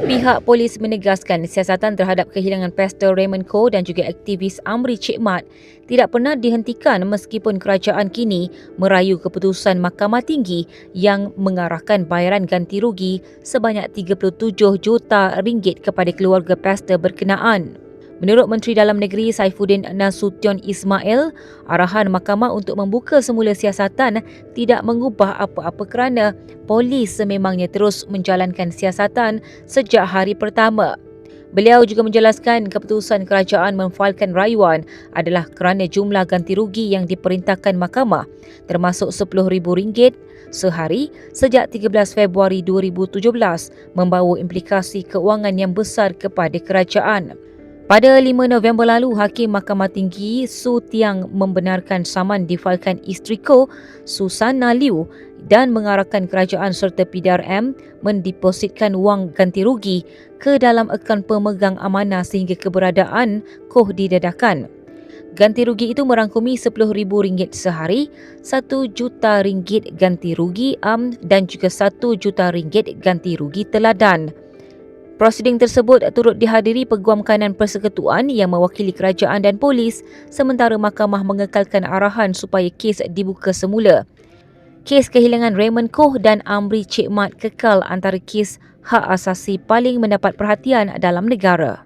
Pihak polis menegaskan siasatan terhadap kehilangan pastor Raymond Koh dan juga aktivis Amri Cik Mat tidak pernah dihentikan meskipun kerajaan kini merayu keputusan Mahkamah Tinggi yang mengarahkan bayaran ganti rugi sebanyak 37 juta ringgit kepada keluarga pastor berkenaan. Menurut Menteri Dalam Negeri Saifuddin Nasution Ismail, arahan mahkamah untuk membuka semula siasatan tidak mengubah apa-apa kerana polis sememangnya terus menjalankan siasatan sejak hari pertama. Beliau juga menjelaskan keputusan kerajaan memfailkan rayuan adalah kerana jumlah ganti rugi yang diperintahkan mahkamah termasuk RM10,000 sehari sejak 13 Februari 2017 membawa implikasi keuangan yang besar kepada kerajaan. Pada 5 November lalu, Hakim Mahkamah Tinggi Su Tiang membenarkan saman difailkan isteri Ko, Susana Liu dan mengarahkan kerajaan serta PDRM mendepositkan wang ganti rugi ke dalam akaun pemegang amanah sehingga keberadaan Koh didedahkan. Ganti rugi itu merangkumi RM10,000 sehari, RM1 juta ringgit ganti rugi am dan juga RM1 juta ringgit ganti rugi teladan. Prosiding tersebut turut dihadiri Peguam Kanan Persekutuan yang mewakili kerajaan dan polis sementara mahkamah mengekalkan arahan supaya kes dibuka semula. Kes kehilangan Raymond Koh dan Amri Cik Mat kekal antara kes hak asasi paling mendapat perhatian dalam negara.